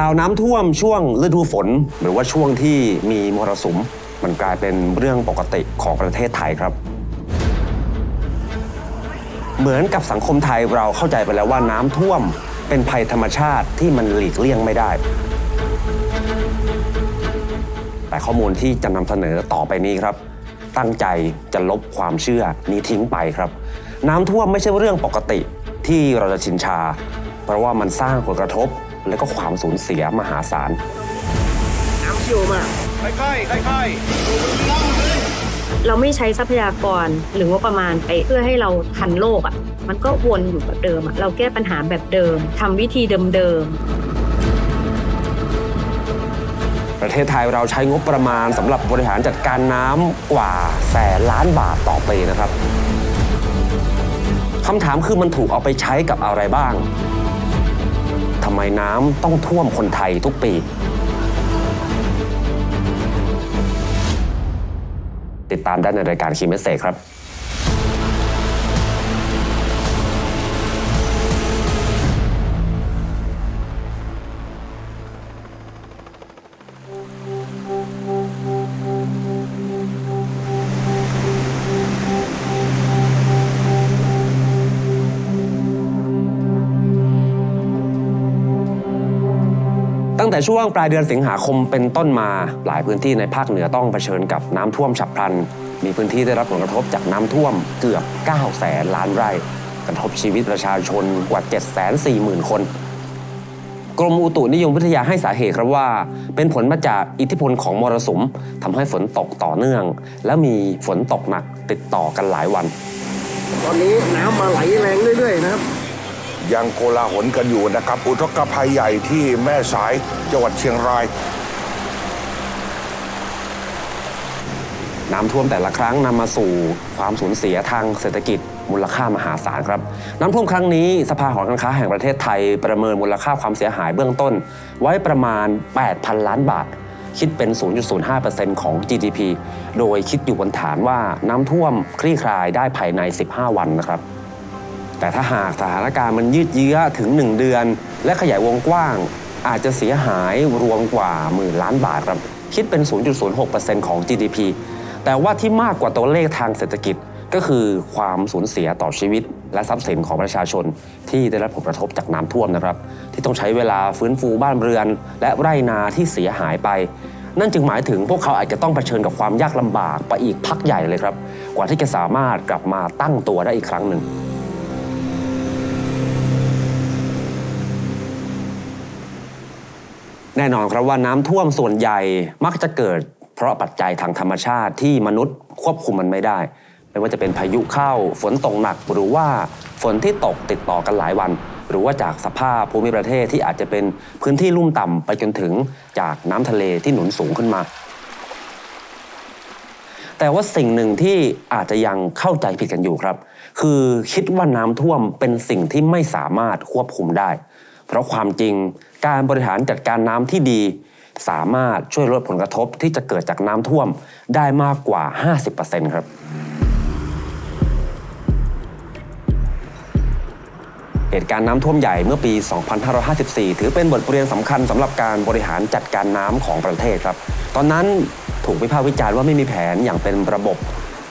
ข่าวน้ำท่วมช่วงฤดูฝน หรือว่าช่วงที่มีมรสุม มันกลายเป็นเรื่องปกติของประเทศไทยครับ เหมือนกับสังคมไทยเราเข้าใจไปแล้วว่าน้ำท่วมเป็นภัยธรรมชาติที่มันหลีกเลี่ยงไม่ได้ แต่ข้อมูลที่จะนำเสนอต่อไปนี้ครับ ตั้งใจจะลบความเชื่อนี้ทิ้งไปครับ น้ำท่วมไม่ใช่เรื่องปกติที่เราจะชินชา เพราะว่ามันสร้างผลกระทบ และก็ความสูญเสียมหาศาลน้ำเชี่ยวมากค่อยๆค่อยเราไม่ใช้ทรัพยากรหรืองบประมาณไปเพื่อให้เราทันโลกอะ่ะ มันก็วนอยู่แบบเดิมอะเราแก้ปัญหาแบบเดิมทำวิธีเดิมๆประเทศไทยเราใช้งบประมาณสำหรับบริหารจัดการน้ำกว่าแสนล้านบาทต่อปีนะครับคำถามคือมันถูกเอาไปใช้กับอะไรบ้าง ทำไมน้ำต้องท่วมคนไทยทุกปี ติดตามได้ในรายการคีเมสเซครับ แต่ช่วงปลายเดือนสิงหาคมเป็นต้นมา หลายพื้นที่ในภาคเหนือต้องเผชิญกับน้ำท่วมฉับพลัน มีพื้นที่ได้รับผลกระทบจากน้ำท่วมเกือบ9แสนล้านไร่ กระทบชีวิตประชาชนกว่า 7 4 0 0 0 0 คน กรมอุตุนิยมวิทยาให้สาเหตุครับว่า เป็นผลมาจากอิทธิพลของมรสุมทำให้ฝนตกต่อเนื่อง และมีฝนตกหนักติดต่อกันหลายวัน ตอนนี้น้ำมาไหลแรงเรื่อยๆนะครับ ยังโกลาหลกันอยู่นะครับ อุทกภัยใหญ่ที่แม่สายจังหวัดเชียงราย น้ำท่วมแต่ละครั้งนำมาสู่ความสูญเสียทางเศรษฐกิจมูลค่ามหาศาลครับ น้ำท่วมครั้งนี้สภาหอการค้าแห่งประเทศไทยประเมินมูลค่าความเสียหายเบื้องต้น ไว้ประมาณ 8,000 ล้านบาท คิดเป็น 0.05%ของ GDP โดยคิดอยู่บนฐานว่าน้ำท่วมคลี่คลายได้ภายใน 15 วันนะครับ แต่ถ้าหากสถานการณ์มันยืดเยื้อถึง 1 เดือน และขยายวงกว้าง อาจจะเสียหายรวมกว่าหมื่นล้านบาทครับ คิดเป็น 0.06%ของ GDP แต่ว่าที่มากกว่าตัวเลขทางเศรษฐกิจก็คือความสูญเสียต่อชีวิต และทรัพย์สินของประชาชน ที่ได้รับผลกระทบจากน้ำท่วมนะครับ ที่ต้องใช้เวลาฟื้นฟูบ้านเรือน และไร่นาที่เสียหายไป นั่นจึงหมายถึงพวกเขาอาจจะต้องเผชิญกับความยากลำบากไปอีกพักใหญ่เลยครับ กว่าที่จะสามารถกลับมาตั้งตัวได้อีกครั้งหนึ่ง แน่นอนครับว่าน้ำท่วมส่วนใหญ่มักจะเกิด เพราะปัจจัยทางธรรมชาติที่มนุษย์ควบคุมมันไม่ได้ ไม่ว่าจะเป็นพายุเข้า ฝนตกหนัก หรือว่าฝนที่ตกติดต่อกันหลายวัน หรือว่าจากสภาพภูมิประเทศที่อาจจะเป็นพื้นที่ลุ่มต่ำไปจนถึงจากน้ำทะเลที่หนุนสูงขึ้นมา แต่ว่าสิ่งหนึ่งที่อาจจะยังเข้าใจผิดกันอยู่ครับ คือคิดว่าน้ำท่วมเป็นสิ่งที่ไม่สามารถควบคุมได้ เพราะความจริงการบริหารจัดการน้ำที่ดี สามารถช่วยลดผลกระทบที่จะเกิดจากน้ำท่วมได้มากกว่า 50%ครับ เหตุการณ์น้ำท่วมใหญ่เมื่อปี 2554 ถือเป็นบทเรียนสำคัญสำหรับการบริหารจัดการน้ำของประเทศครับ ตอนนั้นถูกวิพากษ์วิจารณ์ว่าไม่มีแผนอย่างเป็นระบบ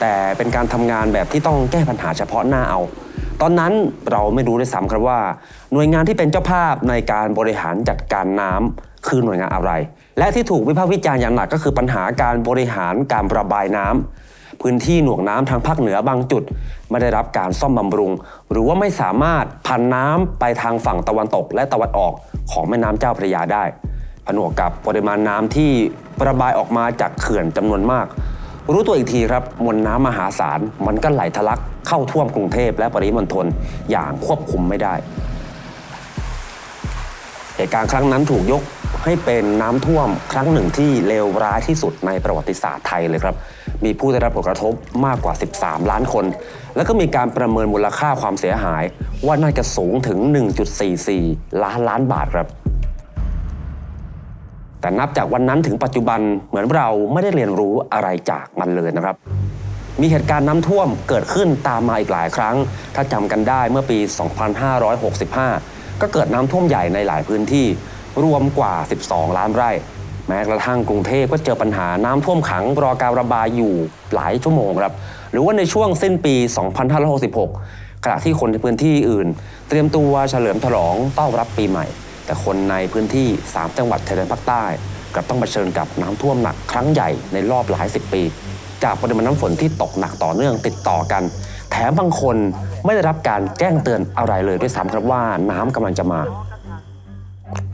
แต่เป็นการทำงานแบบที่ต้องแก้ปัญหาเฉพาะหน้าเอา ตอนนั้นเราไม่รู้ด้วยซ้ำครับว่า หน่วยงานที่เป็นเจ้าภาพในการบริหารจัดการน้ำคือหน่วยงานอะไร และที่ถูกวิพากษ์วิจารณ์อย่างหนักก็คือปัญหาการบริหารการระบายน้ำพื้นที่หน่วงน้ำทางภาคเหนือบางจุด ไม่ได้รับการซ่อมบำรุง หรือว่าไม่สามารถพันน้ำไปทางฝั่งตะวันตกและตะวันออกของแม่น้ำเจ้าพระยาได้ผนวกกับปริมาณน้ำที่ระบายออกมาจากเขื่อนจำนวนมาก รู้ตัวอีกทีครับมวลน้ำมหาศาลมันก็ไหลทะลักเข้าท่วมกรุงเทพและปริมณฑลอย่างควบคุมไม่ได้ เหตุการณ์ครั้งนั้นถูกยกให้เป็นน้ำท่วมครั้งหนึ่งที่เลวร้ายที่สุดในประวัติศาสตร์ไทยเลยครับ มีผู้ได้รับผลกระทบมากกว่า 13 ล้านคน แล้วก็มีการประเมินมูลค่าความเสียหาย ว่าน่าจะสูงถึง 1.44 ล้านล้านบาทครับ แต่นับจากวันนั้นถึงปัจจุบันเหมือนเราไม่ได้เรียนรู้อะไรจากมันเลยนะครับ มีเหตุการณ์น้ำท่วมเกิดขึ้นตามมาอีกหลายครั้ง ถ้าจำกันได้เมื่อปี 2565 ก็เกิดน้ำท่วมใหญ่ในหลายพื้นที่รวมกว่า 12 ล้านไร่ แม้กระทั่งกรุงเทพก็เจอปัญหาน้ำท่วมขังรอการระบายอยู่หลายชั่วโมงครับ หรือว่าในช่วงสิ้นปี 2566 ขณะที่คนในพื้นที่อื่น เตรียมตัวเฉลิมฉลองต้อนรับปีใหม่ แต่คนในพื้นที่ 3 จังหวัดชายแดนภาคใต้กลับต้องเผชิญกับน้ำท่วมหนักครั้งใหญ่ในรอบหลายสิบปี จากปริมาณน้ำฝนที่ตกหนักต่อเนื่องติดต่อกัน แถมบางคนไม่ได้รับการแจ้งเตือนอะไรเลยด้วยซ้ำครับว่าน้ำกำลังจะมา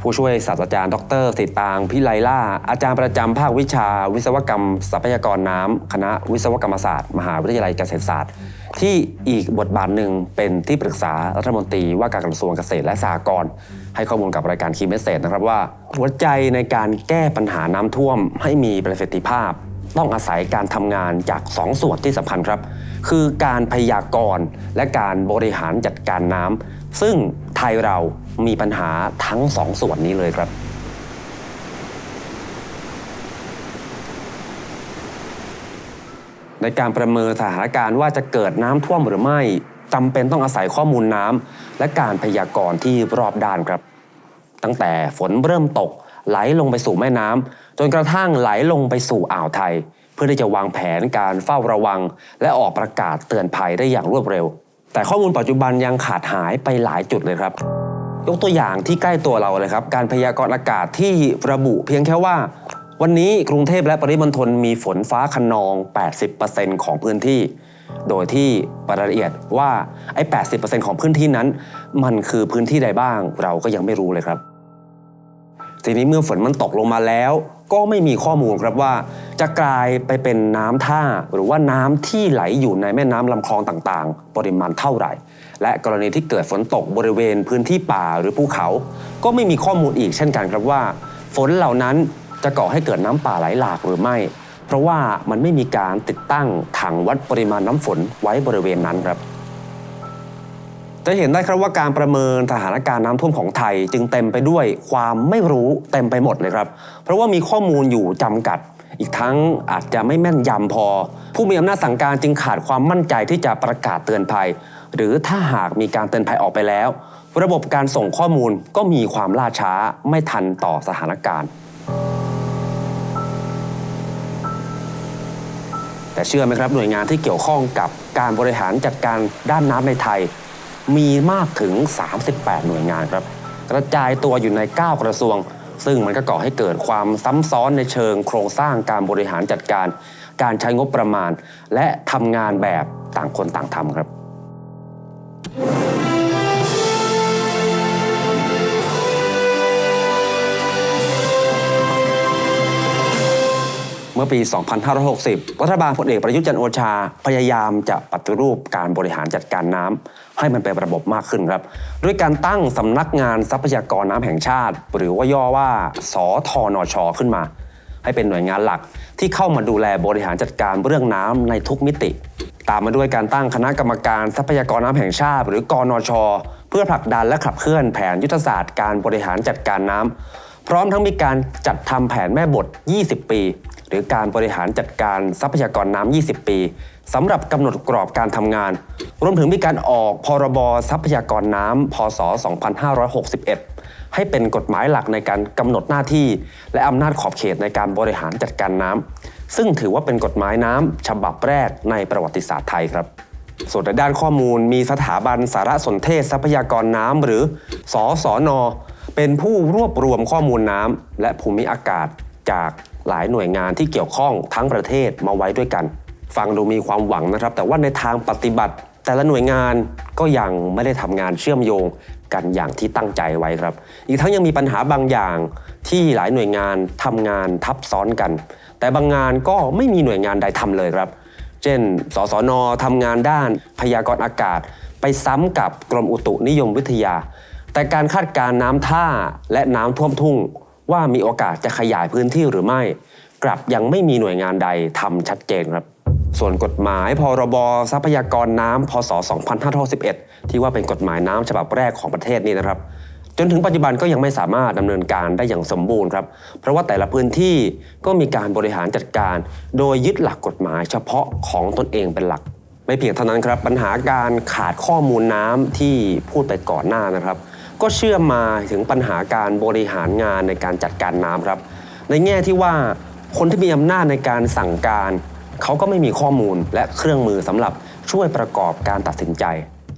ผู้ช่วยศาสตราจารย์ ดรสิตางพิไลล่า อาจารย์ประจำภาควิชา วิศวกรรมทรัพยากรน้ำคณะวิศวกรรมศาสตร์ มหาวิทยาลัยเกษตรศาสตร์ ที่อีกบทบาทหนึ่งเป็นที่ปรึกษารัฐมนตรีว่าการกระทรวงเกษตรและสหกรณ์ให้ข้อมูลกับรายการคีเมสเซจนะครับว่าหัวใจในการแก้ปัญหาน้ำท่วมให้มีประสิทธิภาพ ต้องอาศัยการทำงานจากสองส่วนที่สำคัญครับ คือการพยากรณ์และการบริหารจัดการน้ำซึ่ง ทยเรามีปัญหาทั้งสองส่วนนี้เลยครับ ในการประเมินสถานการณ์ว่าจะเกิดน้ำท่วมหรือไม่จำเป็นต้องอาศัยข้อมูลน้ำและการพยากรณ์ที่รอบด้านครับ ตั้งแต่ฝนเริ่มตกไหลลงไปสู่แม่น้ำจนกระทั่งไหลลงไปสู่อ่าวไทย เพื่อที่จะวางแผนการเฝ้าระวัง และออกประกาศเตือนภัยได้อย่างรวดเร็ว แต่ข้อมูลปัจจุบันยังขาดหายไปหลายจุดเลยครับ ยกตัวอย่างที่ใกล้ตัวเราเลยครับ การพยากรณ์อากาศที่ระบุเพียงแค่ว่า วันนี้กรุงเทพและปริมณฑลมีฝนฟ้าคะนอง 80%ของพื้นที่ โดยที่รายละเอียดว่าไอ้80%ของพื้นที่นั้น มันคือพื้นที่ใดบ้าง เราก็ยังไม่รู้เลยครับ ทีนี้เมื่อฝนมันตกลงมาแล้ว ก็ไม่มีข้อมูลครับว่า จะกลายไปเป็นน้ำท่า หรือว่าน้ำที่ไหลอยู่ในแม่น้ำลำคลองต่างๆ ปริมาณเท่าไหร่ และกรณีที่เกิดฝนตกบริเวณพื้นที่ป่าหรือภูเขา ก็ไม่มีข้อมูลอีกเช่นกันครับว่า ฝนเหล่านั้นจะก่อให้เกิดน้ำป่าไหลหลากหรือไม่ เพราะว่ามันไม่มีการติดตั้งถังวัดปริมาณน้ำฝนไว้บริเวณนั้นครับ จะเห็นได้ครับว่าการประเมินสถานการณ์น้ำท่วมของไทย จึงเต็มไปด้วยความไม่รู้เต็มไปหมดเลยครับ เพราะว่ามีข้อมูลอยู่จำกัด อีกทั้งอาจจะไม่แม่นยำพอ ผู้มีอำนาจสั่งการจึงขาดความมั่นใจที่จะประกาศเตือนภัย หรือถ้าหากมีการเตือนภัยออกไปแล้ว ระบบการส่งข้อมูลก็มีความล่าช้าไม่ทันต่อสถานการณ์ แต่เชื่อไหมครับหน่วยงานที่เกี่ยวข้องกับการบริหารจัดการด้านน้ำในไทย มีมากถึง 38 หน่วยงานครับ กระจายตัวอยู่ใน 9 กระทรวง ซึ่งมันก็ก่อให้เกิดความซ้ำซ้อนในเชิงโครงสร้างการบริหารจัดการ การใช้งบประมาณ และทำงานแบบต่างคนต่างทำครับ มื่อปี 2560 รัฐบาลพลเอกประยุทธ์จันโอชา พยายามจะปฏิรูปการบริหารจัดการน้ำให้มันเป็นระบบมากขึ้นครับ ด้วยการตั้งสำนักงานทรัพยากรน้ำแห่งชาติ หรือว่าย่อว่า สทนช ขึ้นมา ให้เป็นหน่วยงานหลักที่เข้ามาดูแลบริหารจัดการเรื่องน้ำในทุกมิติ ตามมาด้วยการตั้งคณะกรรมการทรัพยากรน้ำแห่งชาติ หรือกนช เพื่อผลักดันและขับเคลื่อนแผนยุทธศาสตร์การบริหารจัดการน้ำพร้อมทั้งมีการจัดทำแผนแม่บท 20 ปี หรือการบริหารจัดการทรัพยากรน้ำ 20 ปีสำหรับกำหนดกรอบการทำงาน รวมถึงมีการออกพรบทรัพยากรน้ำพศ 2561 ให้เป็นกฎหมายหลักในการกำหนดหน้าที่ และอำนาจขอบเขตในการบริหารจัดการน้ำซึ่งถือว่าเป็นกฎหมายน้ำฉบับแรกในประวัติศาสตร์ไทยครับส่วนในด้านข้อมูลมีสถาบันสารสนเทศทรัพยากรน้ำหรือสสนเป็นผู้รวบรวมข้อมูลน้ำและภูมิอากาศจาก หลายหน่วยงานที่เกี่ยวข้องทั้งประเทศมาไว้ด้วยกัน ฟังดูมีความหวังนะครับ แต่ว่าในทางปฏิบัติ แต่ละหน่วยงานก็ยังไม่ได้ทำงานเชื่อมโยงกันอย่างที่ตั้งใจไว้ครับ อีกทั้งยังมีปัญหาบางอย่างที่หลายหน่วยงานทำงานทับซ้อนกัน แต่บางงานก็ไม่มีหน่วยงานใดทำเลยครับ เช่น สสนทำงานด้านพยากรณ์อากาศ ไปซ้ำกับกรมอุตุนิยมวิทยา แต่การคาดการณ์น้ำท่าและน้ำท่วมทุ่ง ว่ามีโอกาสจะขยายพื้นที่หรือไม่ กลับยังไม่มีหน่วยงานใดทำชัดเจนครับ ส่วนกฎหมายพรบทรัพยากรน้ำพศ 2511 ที่ว่าเป็นกฎหมายน้ำฉบับแรกของประเทศนี้นะครับ จนถึงปัจจุบันก็ยังไม่สามารถดำเนินการได้อย่างสมบูรณ์ครับ เพราะว่าแต่ละพื้นที่ก็มีการบริหารจัดการ โดยยึดหลักกฎหมายเฉพาะของตนเองเป็นหลัก ไม่เพียงเท่านั้นครับ ปัญหาการขาดข้อมูลน้ำที่พูดไปก่อนหน้านะครับ ก็เชื่อมมาถึงปัญหาการบริหารงานในการจัดการน้ำครับ ในแง่ที่ว่าคนที่มีอำนาจในการสั่งการเขาก็ไม่มีข้อมูลและเครื่องมือสำหรับช่วยประกอบการตัดสินใจ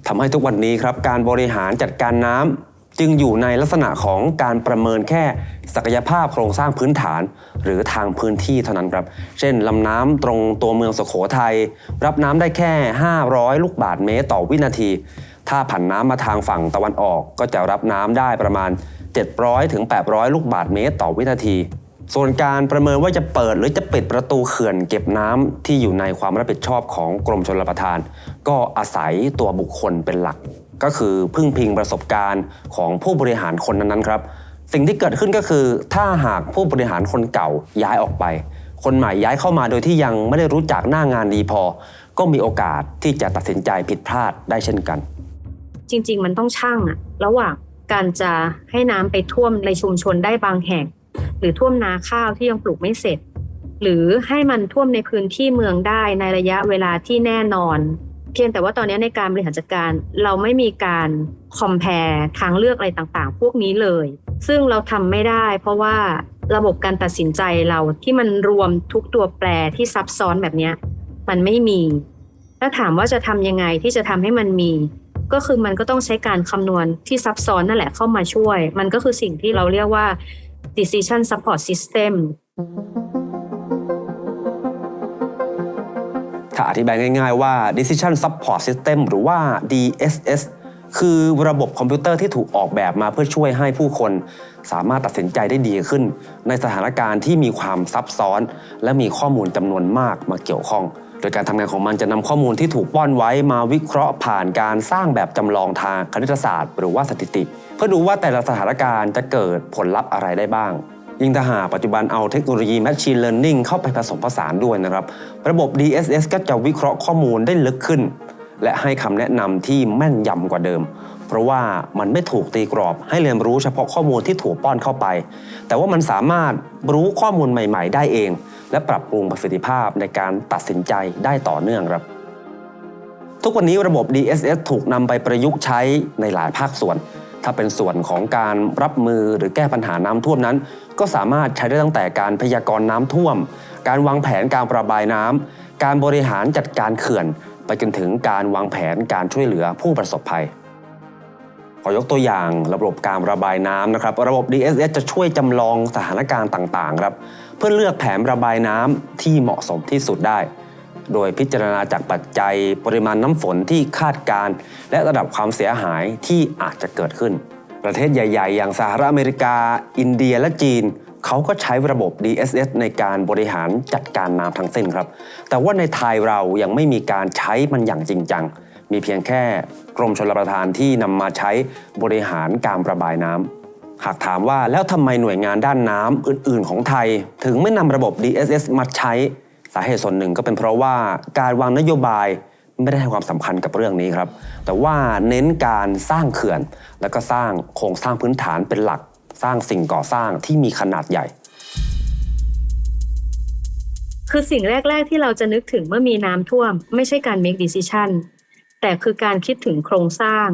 ทำให้ทุกวันนี้ครับการบริหารจัดการน้ำจึงอยู่ในลักษณะของการประเมินแค่ศักยภาพโครงสร้างพื้นฐาน หรือทางพื้นที่เท่านั้นครับ เช่นลำน้ำตรงตัวเมืองสุโขทัยรับน้ำได้แค่ 500 ลูกบาศก์เมตรต่อวินาที ถ้าผันน้ำมาทางฝั่งตะวันออก ก็จะรับน้ำได้ประมาณ 700ถึง800 ลูกบาศก์เมตรต่อวินาที ส่วนการประเมินว่าจะเปิดหรือจะปิดประตูเขื่อนเก็บน้ำที่อยู่ในความรับผิดชอบของกรมชลประทาน ก็อาศัยตัวบุคคลเป็นหลัก ก็คือพึ่งพิงประสบการณ์ของผู้บริหารคนนั้นๆครับ สิ่งที่เกิดขึ้นก็คือถ้าหากผู้บริหารคนเก่าย้ายออกไป คนใหม่ย้ายเข้ามาโดยที่ยังไม่ได้รู้จักหน้างานดีพอ ก็มีโอกาสที่จะตัดสินใจผิดพลาดได้เช่นกัน จริง ๆ มันต้องช่างอะระหว่างการจะให้น้ำไปท่วมในชุมชนได้บางแห่ง หรือท่วมนาข้าวที่ยังปลูกไม่เสร็จ หรือให้มันท่วมในพื้นที่เมืองได้ในระยะเวลาที่แน่นอน เพียงแต่ว่าตอนนี้ในการบริหารจัดการเราไม่มีการคอมเพลทางเลือกอะไรต่างๆ พวกนี้เลย ซึ่งเราทำไม่ได้ เพราะว่าระบบการตัดสินใจเราที่มันรวมทุกตัวแปรที่ซับซ้อนแบบนี้มันไม่มี ถ้าถามว่าจะทำยังไงที่จะทำให้มันมี ก็คือมันก็ต้องใช้การคำนวณที่ซับซ้อนนั่นแหละเข้ามาช่วย มันก็คือสิ่งที่เราเรียกว่า decision support system ถ้าอธิบายง่ายๆว่า Decision Support System หรือว่า DSS คือระบบคอมพิวเตอร์ที่ถูกออกแบบมาเพื่อช่วยให้ผู้คน สามารถตัดสินใจได้ดีขึ้น ในสถานการณ์ที่มีความซับซ้อน และมีข้อมูลจำนวนมากมาเกี่ยวข้อง โดยการทำงานของมันจะนำข้อมูลที่ถูกป้อนไว้มาวิเคราะห์ผ่านการสร้างแบบจำลองทางคณิตศาสตร์ หรือว่าสถิติ เพื่อดูว่าแต่ละสถานการณ์จะเกิดผลลัพธ์อะไรได้บ้าง ยิ่งถ้าหากปัจจุบันเอาเทคโนโลยี Machine Learning เข้าไปผสมผสานด้วยนะครับ ระบบ DSS ก็จะวิเคราะห์ข้อมูลได้ลึกขึ้น และให้คำแนะนำที่แม่นยำกว่าเดิม เพราะว่ามันไม่ถูกตีกรอบ ให้เรียนรู้เฉพาะข้อมูลที่ถูกป้อนเข้าไป แต่ว่ามันสามารถรู้ข้อมูลใหม่ ๆ ได้เอง และปรับปรุงประสิทธิภาพในการตัดสินใจได้ต่อเนื่องครับทุกวันนี้ระบบ DSS ถูกนำไปประยุกต์ใช้ในหลายภาคส่วน ถ้าเป็นส่วนของการรับมือหรือแก้ปัญหาน้ำท่วมนั้น ก็สามารถใช้ได้ตั้งแต่การพยากรณ์น้ำท่วม การวางแผนการประบายน้ำ การบริหารจัดการเขื่อน ไปจนถึงการวางแผนการช่วยเหลือผู้ประสบภัย ขอยกตัวอย่างระบบการระบายน้ำนะครับ ระบบ DSS จะช่วยจำลองสถานการณ์ต่างๆครับเพื่อเลือกแผนระบายน้ำที่เหมาะสมที่สุดได้ โดยพิจารณาจากปัจจัยปริมาณน้ำฝนที่คาดการ และระดับความเสียหายที่อาจจะเกิดขึ้น ประเทศใหญ่ ๆ อย่างสหรัฐอเมริกา อินเดียและจีน เขาก็ใช้ระบบ DSS ในการบริหารจัดการน้ำทั้งเส้นครับ แต่ว่าในไทยเรายังไม่มีการใช้มันอย่างจริงจัง มีเพียงแค่กรมชลประทานที่นำมาใช้บริหารการประบายน้ำหากถามว่าแล้วทำไมหน่วยงานด้านน้ำอื่น ๆ ของไทย ถึงไม่นำระบบ DSS มาใช้ สาเหตุส่วนหนึ่งก็เป็นเพราะว่าการวางนโยบายไม่ได้ให้ความสำคัญกับเรื่องนี้ครับ แต่ว่าเน้นการสร้างเขื่อน แล้วก็สร้างโครงสร้างพื้นฐานเป็นหลัก สร้างสิ่งก่อสร้างที่มีขนาดใหญ่ คือสิ่งแรก ๆ ที่เราจะนึกถึงเมื่อมีน้ำท่วม ไม่ใช่การ make decision แต่คือการคิดถึงโครงสร้าง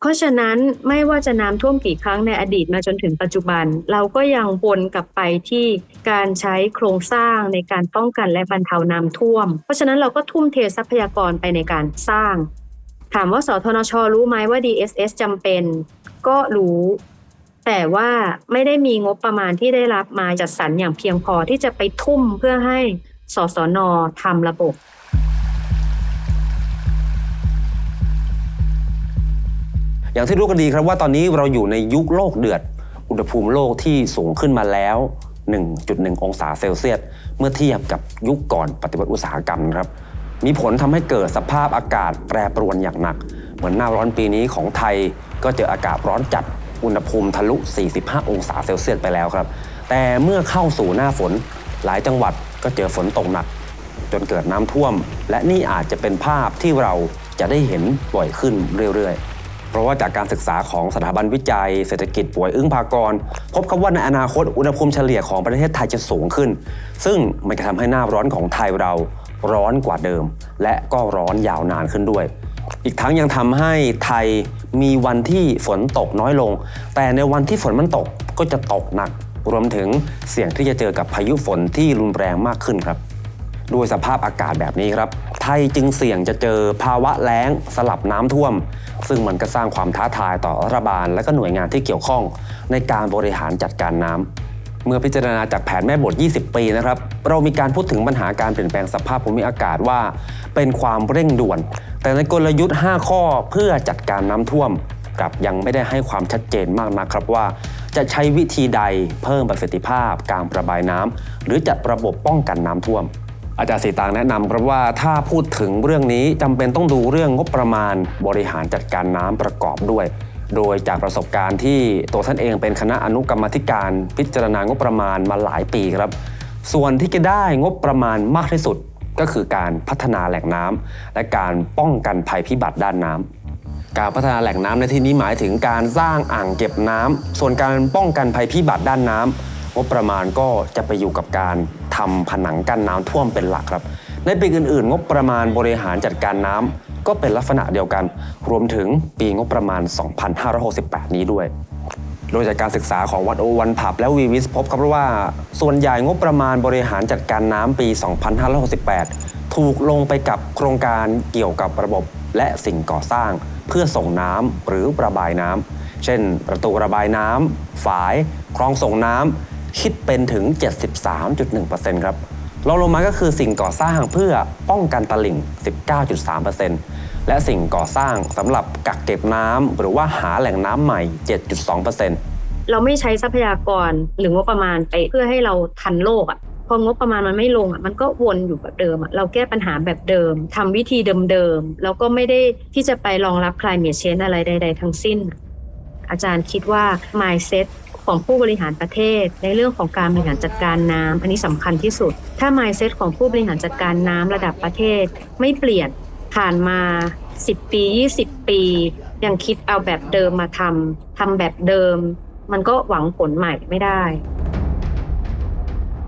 เพราะฉะนั้นไม่ว่าจะน้ำท่วมกี่ครั้งในอดีตมาจนถึงปัจจุบัน เราก็ยังวนกลับไปที่การใช้โครงสร้างในการป้องกันและบรรเทาน้ำท่วม เพราะฉะนั้นเราก็ทุ่มเททรัพยากรไปในการสร้าง ถามว่าสทนชรู้ไหมว่า DSS จำเป็น ก็รู้แต่ว่าไม่ได้มีงบประมาณที่ได้รับมาจัดสรรอย่างเพียงพอที่จะไปทุ่มเพื่อให้สสนทำระบบ อย่างที่รู้กันดีครับว่าตอนนี้เราอยู่ในยุคโลกเดือด อุณหภูมิโลกที่สูงขึ้นมาแล้ว 1.1 องศาเซลเซียส เมื่อเทียบกับยุคก่อนปฏิวัติอุตสาหกรรมครับ มีผลทำให้เกิดสภาพอากาศแปรปรวนอย่างหนัก เหมือนหน้าร้อนปีนี้ของไทยก็เจออากาศร้อนจัด อุณหภูมิทะลุ 45 องศาเซลเซียสไปแล้วครับ แต่เมื่อเข้าสู่หน้าฝนหลายจังหวัดก็เจอฝนตกหนัก จนเกิดน้ำท่วม และนี่อาจจะเป็นภาพที่เราจะได้เห็นบ่อยขึ้นเรื่อยๆ ราะว่าจากการศึกษาของสถาบันวิจัย เศรษฐกิจป่วยอึ้งพากร พบครับว่าในอนาคตอุณหภูมิเฉลี่ยของประเทศไทยจะสูงขึ้น ซึ่งมันจะทำให้หน้าร้อนของไทยเราร้อนกว่าเดิม และก็ร้อนยาวนานขึ้นด้วย อีกทั้งยังทำให้ไทยมีวันที่ฝนตกน้อยลง แต่ในวันที่ฝนมันตกก็จะตกหนัก รวมถึงเสี่ยงที่จะเจอกับพายุฝนที่รุนแรงมากขึ้นครับ ด้วยสภาพอากาศแบบนี้ครับ ทยจึงเสี่ยงจะเจอภาวะแล้งสลับน้ำท่วม ซึ่งมันก็สร้างความท้าทายต่อรัฐบาลและก็หน่วยงานที่เกี่ยวข้อง ในการบริหารจัดการน้ำเมื่อพิจารณาจากแผนแม่บท 20 ปีนะครับ เรามีการพูดถึงปัญหาการเปลี่ยนแปลงสภาพภูมิอากาศว่า เป็นความเร่งด่วน แต่ในกลยุทธ์ 5 ข้อเพื่อจัดการน้ำท่วมกลับยังไม่ได้ให้ความชัดเจนมากนักครับว่า จะใช้วิธีใดเพิ่มประสิทธิภาพ การประบายน้ำหรือจัดระบบป้องกันน้ำท่วม อาจารย์สีตางแนะนำครับว่าถ้าพูดถึงเรื่องนี้จำเป็นต้องดูเรื่องงบประมาณบริหารจัดการน้ำประกอบด้วย โดยจากประสบการณ์ที่ตัวท่านเองเป็นคณะอนุกรรมธิการพิจารณางบประมาณมาหลายปีครับ ส่วนที่จะได้งบประมาณมากที่สุดก็คือการพัฒนาแหล่งน้ำและการป้องกันภัยพิบัติด้านน้ำการพัฒนาแหล่งน้ำในที่นี้หมายถึงการสร้างอ่างเก็บน้ำส่วนการป้องกันภัยพิบัติด้านน้ำ งบประมาณก็จะไปอยู่กับการทำผนังกั้นน้ำท่วมเป็นหลักครับ ในปีอื่นๆ งบประมาณบริหารจัดการน้ำก็เป็นลักษณะเดียวกัน รวมถึงปีงบประมาณ 2568 นี้ด้วยโดยจากการศึกษาของวัดโอวันผับและวีวิสพบครับว่า ส่วนใหญ่งบประมาณบริหารจัดการน้ำปี 2568 ถูกลงไปกับโครงการเกี่ยวกับระบบและสิ่งก่อสร้าง เพื่อส่งน้ำหรือระบายน้ำเช่น ประตูระบายน้ำฝาย คลองส่งน้ำ คิดเป็นถึง 73.1%ครับรองลงมาก็คือสิ่งก่อสร้างเพื่อป้องกันตลิ่ง 19.3%และสิ่งก่อสร้างสำหรับกักเก็บน้ำหรือว่าหาแหล่งน้ำใหม่ 7.2%เราไม่ใช้ทรัพยากรหรืองบประมาณไปเพื่อให้เราทันโลกอะ่ะพองบประมาณมันไม่ลงอะมันก็วนอยู่แบบเดิมอะเราแก้ปัญหาแบบเดิมทำวิธีเดิมๆแล้วก็ไม่ได้ที่จะไปรองรับ climate change อะไรใด ๆ ทั้งสิ้น อาจารย์คิดว่า mindset ของผู้บริหารประเทศ ในเรื่องของการบริหารจัดการน้ำอันนี้สำคัญที่สุด ถ้า mindset ของผู้บริหารจัดการน้ำระดับประเทศ ไม่เปลี่ยนผ่านมา 10 ปี 20 ปี ยังคิดเอาแบบเดิมมาทำทำแบบเดิม มันก็หวังผลใหม่ไม่ได้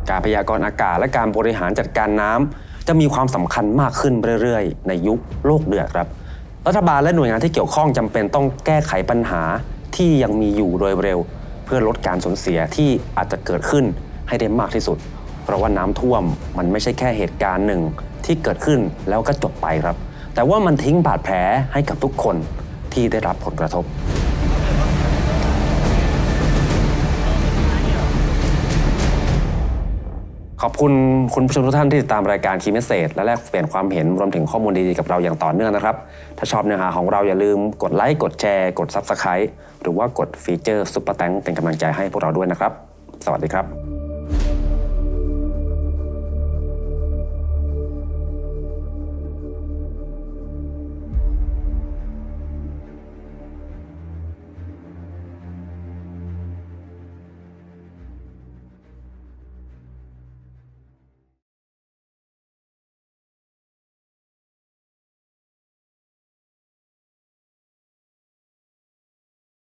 การพยากรณ์อากาศและการบริหารจัดการน้ำจะมีความสำคัญมากขึ้นเรื่อยๆ ในยุคโลกเดือดครับรัฐบาลและหน่วยงานที่เกี่ยวข้องจำเป็นต้องแก้ไขปัญหาที่ยังมีอยู่โดยเร็ว เพื่อลดการสูญเสียที่อาจจะเกิดขึ้นให้ได้มากที่สุด เพราะว่าน้ำท่วมมันไม่ใช่แค่เหตุการณ์หนึ่งที่เกิดขึ้นแล้วก็จบไปครับ แต่ว่ามันทิ้งบาดแผลให้กับทุกคนที่ได้รับผลกระทบ ขอบคุณคุณผู้ชมทุกท่านที่ติดตามรายการคีเมสเซจและแลกเปลี่ยนความเห็นรวมถึงข้อมูลดีๆกับเราอย่างต่อเนื่องนะครับ ถ้าชอบเนื้อหาของเราอย่าลืมกดไลค์กดแชร์กด Subscribe หรือว่ากดฟีเจอร์ซุปเปอร์แตงเป็นกำลังใจให้พวกเราด้วยนะครับ สวัสดีครับ